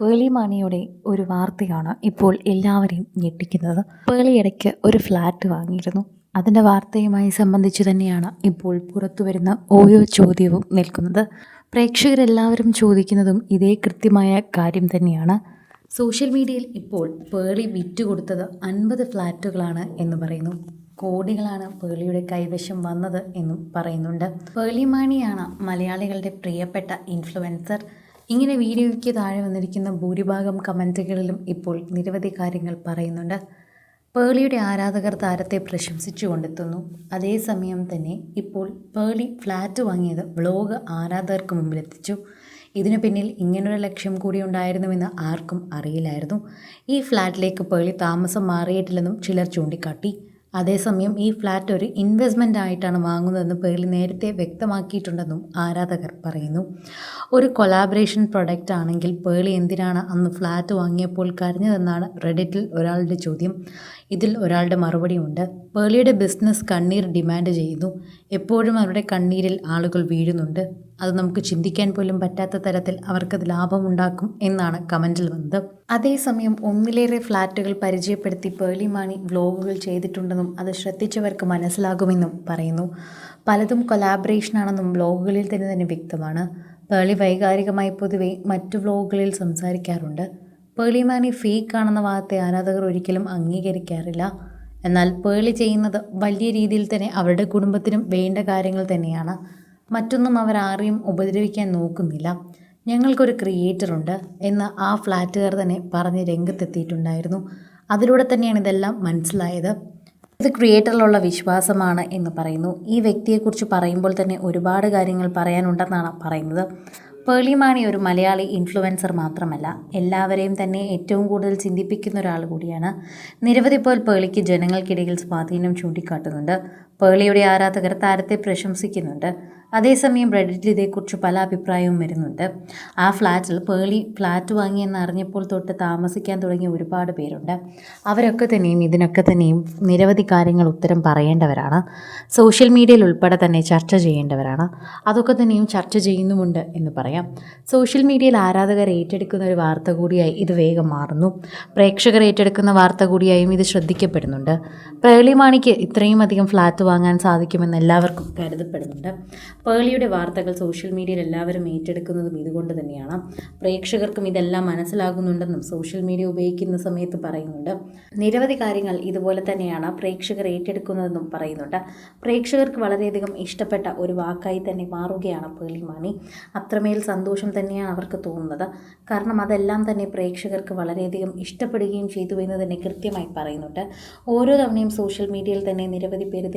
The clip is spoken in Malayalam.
പേളി മാണിയുടെ ഒരു വാർത്തയാണ് ഇപ്പോൾ എല്ലാവരെയും ഞെട്ടിക്കുന്നത്. പേളി ഇടയ്ക്ക് ഒരു ഫ്ലാറ്റ് വാങ്ങിയിരുന്നു. അതിന്റെ വാർത്തയുമായി സംബന്ധിച്ച് തന്നെയാണ് ഇപ്പോൾ പുറത്തു വരുന്ന ഓരോ ചോദ്യവും നിൽക്കുന്നത്. പ്രേക്ഷകരെല്ലാവരും ചോദിക്കുന്നതും ഇതേ കൃത്യമായ കാര്യം തന്നെയാണ്. സോഷ്യൽ മീഡിയയിൽ ഇപ്പോൾ പേളി വിറ്റുകൊടുത്തത് അൻപത് ഫ്ലാറ്റുകളാണ് എന്ന് പറയുന്നു. കോടികളാണ് പേളിയുടെ കൈവശം വന്നത് എന്നും പറയുന്നുണ്ട്. പേളി മാണിയാണ് മലയാളികളുടെ പ്രിയപ്പെട്ട ഇൻഫ്ലുവൻസർ ഇങ്ങനെ വീഡിയോയ്ക്ക് താഴെ വന്നിരിക്കുന്ന ഭൂരിഭാഗം കമന്റുകളിലും ഇപ്പോൾ നിരവധി കാര്യങ്ങൾ പറയുന്നുണ്ട്. പേളിയുടെ ആരാധകർ താരത്തെ പ്രശംസിച്ചു കൊണ്ടെത്തുന്നു അതേസമയം തന്നെ ഇപ്പോൾ പേളി ഫ്ലാറ്റ് വാങ്ങിയത് വ്ലോഗ് ആരാധകർക്ക് മുമ്പിലെത്തിച്ചു. ഇതിനു പിന്നിൽ ഇങ്ങനൊരു ലക്ഷ്യം കൂടി ഉണ്ടായിരുന്നുവെന്ന് ആർക്കും അറിയില്ലായിരുന്നു. ഈ ഫ്ലാറ്റിലേക്ക് പേളി താമസം മാറിയിട്ടില്ലെന്നും ചിലർ ചൂണ്ടിക്കാട്ടി. അതേസമയം ഈ ഫ്ലാറ്റ് ഒരു ഇൻവെസ്റ്റ്മെന്റ് ആയിട്ടാണ് വാങ്ങുന്നതെന്ന് പേരിൽ നേരത്തെ വ്യക്തമാക്കിയിട്ടുണ്ടെന്നും ആരാധകർ പറയുന്നു. ഒരു കൊലാബറേഷൻ പ്രൊഡക്റ്റ് ആണെങ്കിൽ പേളി എന്തിനാണ് അന്ന് ഫ്ലാറ്റ് വാങ്ങിയപ്പോൾ കരഞ്ഞതെന്നാണ് റെഡിറ്റിൽ ഒരാളുടെ ചോദ്യം. ഇതിൽ ഒരാളുടെ മറുപടിയുണ്ട്. പേളിയുടെ ബിസിനസ് കണ്ണീർ ഡിമാൻഡ് ചെയ്യുന്നു. എപ്പോഴും അവരുടെ കണ്ണീരിൽ ആളുകൾ വീഴുന്നുണ്ട്. അത് നമുക്ക് ചിന്തിക്കാൻ പോലും പറ്റാത്ത തരത്തിൽ അവർക്കത് ലാഭമുണ്ടാക്കും എന്നാണ് കമന്റിൽ വന്നത്. അതേസമയം ഒന്നിലേറെ ഫ്ലാറ്റുകൾ പരിചയപ്പെടുത്തി പേളി മാണി വ്ലോഗുകൾ ചെയ്തിട്ടുണ്ടെന്നും അത് ശ്രദ്ധിച്ചവർക്ക് മനസ്സിലാകുമെന്നും പറയുന്നു. പലതും കൊലാബറേഷനാണെന്നും വ്ലോഗുകളിൽ തന്നെ തന്നെ വ്യക്തമാണ്. പേളി വൈകാരികമായി പൊതുവെ മറ്റു വ്ലോഗുകളിൽ സംസാരിക്കാറുണ്ട്. പേളി മാണി ഫേക്ക് ആണെന്ന വാദത്തെ ആരാധകർ ഒരിക്കലും അംഗീകരിക്കാറില്ല. എന്നാൽ പേളി ചെയ്യുന്നത് വലിയ രീതിയിൽ തന്നെ അവരുടെ കുടുംബത്തിനും വേണ്ട കാര്യങ്ങൾ തന്നെയാണ്. മറ്റൊന്നും അവർ ആരെയും ഉപദ്രവിക്കാൻ നോക്കുന്നില്ല. ഞങ്ങൾക്കൊരു ക്രിയേറ്റർ ഉണ്ട് എന്ന് ആ ഫ്ലാറ്റുകാർ തന്നെ പറഞ്ഞ് രംഗത്തെത്തിയിട്ടുണ്ടായിരുന്നു. അതിലൂടെ തന്നെയാണ് ഇതെല്ലാം മനസ്സിലായത്. ഇത് ക്രിയേറ്ററിലുള്ള വിശ്വാസമാണ് എന്ന് പറയുന്നു. ഈ വ്യക്തിയെക്കുറിച്ച് പറയുമ്പോൾ തന്നെ ഒരുപാട് കാര്യങ്ങൾ പറയാനുണ്ടെന്നാണ് പറയുന്നത്. പേളിമാണി ഒരു മലയാളി ഇൻഫ്ലുവൻസർ മാത്രമല്ല. എല്ലാവരെയും തന്നെ ഏറ്റവും കൂടുതൽ ചിന്തിപ്പിക്കുന്ന ഒരാൾ കൂടിയാണ്. നിരവധി പോൽ പേളിക്ക് ജനങ്ങൾക്കിടയിൽ സ്വാധീനം ചൂണ്ടിക്കാട്ടുന്നുണ്ട്. പേളിയുടെ ആരാധകർ താരത്തെ പ്രശംസിക്കുന്നുണ്ട്. അതേസമയം റെഡിറ്റിൽ ഇതേക്കുറിച്ച് പല അഭിപ്രായവും വരുന്നുണ്ട്. ആ ഫ്ലാറ്റിൽ പേളി ഫ്ലാറ്റ് വാങ്ങിയെന്ന് അറിഞ്ഞപ്പോൾ തൊട്ട് താമസിക്കാൻ തുടങ്ങിയ ഒരുപാട് പേരുണ്ട്. അവരൊക്കെ തന്നെയും ഇതിനൊക്കെ തന്നെയും നിരവധി കാര്യങ്ങൾ ഉത്തരം പറയേണ്ടവരാണ്. സോഷ്യൽ മീഡിയയിൽ ഉൾപ്പെടെ തന്നെ ചർച്ച ചെയ്യേണ്ടവരാണ്. അതൊക്കെ തന്നെയും ചർച്ച ചെയ്യുന്നുമുണ്ട് എന്ന് പറയാം. സോഷ്യൽ മീഡിയയിൽ ആരാധകർ ഏറ്റെടുക്കുന്ന ഒരു വാർത്ത കൂടിയായി ഇത് വേഗം മാറുന്നു. പ്രേക്ഷകർ ഏറ്റെടുക്കുന്ന വാർത്ത കൂടിയായും ഇത് ശ്രദ്ധിക്കപ്പെടുന്നുണ്ട്. പ്രേളി മാണിക്ക് ഇത്രയും അധികം ഫ്ലാറ്റ് വാങ്ങാൻ സാധിക്കുമെന്ന് എല്ലാവർക്കും കരുതപ്പെടുന്നുണ്ട്. പേളിയുടെ വാർത്തകൾ സോഷ്യൽ മീഡിയയിൽ എല്ലാവരും ഏറ്റെടുക്കുന്നതും ഇതുകൊണ്ട് തന്നെയാണ്. പ്രേക്ഷകർക്കും ഇതെല്ലാം മനസ്സിലാകുന്നുണ്ടെന്നും സോഷ്യൽ മീഡിയ ഉപയോഗിക്കുന്ന സമയത്ത് പറയുന്നുണ്ട്. നിരവധി കാര്യങ്ങൾ ഇതുപോലെ തന്നെയാണ് പ്രേക്ഷകർ ഏറ്റെടുക്കുന്നതെന്നും പറയുന്നുണ്ട്. പ്രേക്ഷകർക്ക് വളരെയധികം ഇഷ്ടപ്പെട്ട ഒരു വാക്കായി തന്നെ മാറുകയാണ് പേളി മാണി. അത്രമേൽ സന്തോഷം തന്നെയാണ് അവർക്ക് തോന്നുന്നത്. കാരണം അതെല്ലാം തന്നെ പ്രേക്ഷകർക്ക് വളരെയധികം ഇഷ്ടപ്പെടുകയും ചെയ്തു എന്ന് തന്നെ കൃത്യമായി പറയുന്നുണ്ട്. ഓരോ തവണയും സോഷ്യൽ മീഡിയയിൽ തന്നെ നിരവധി പേര് ഇത്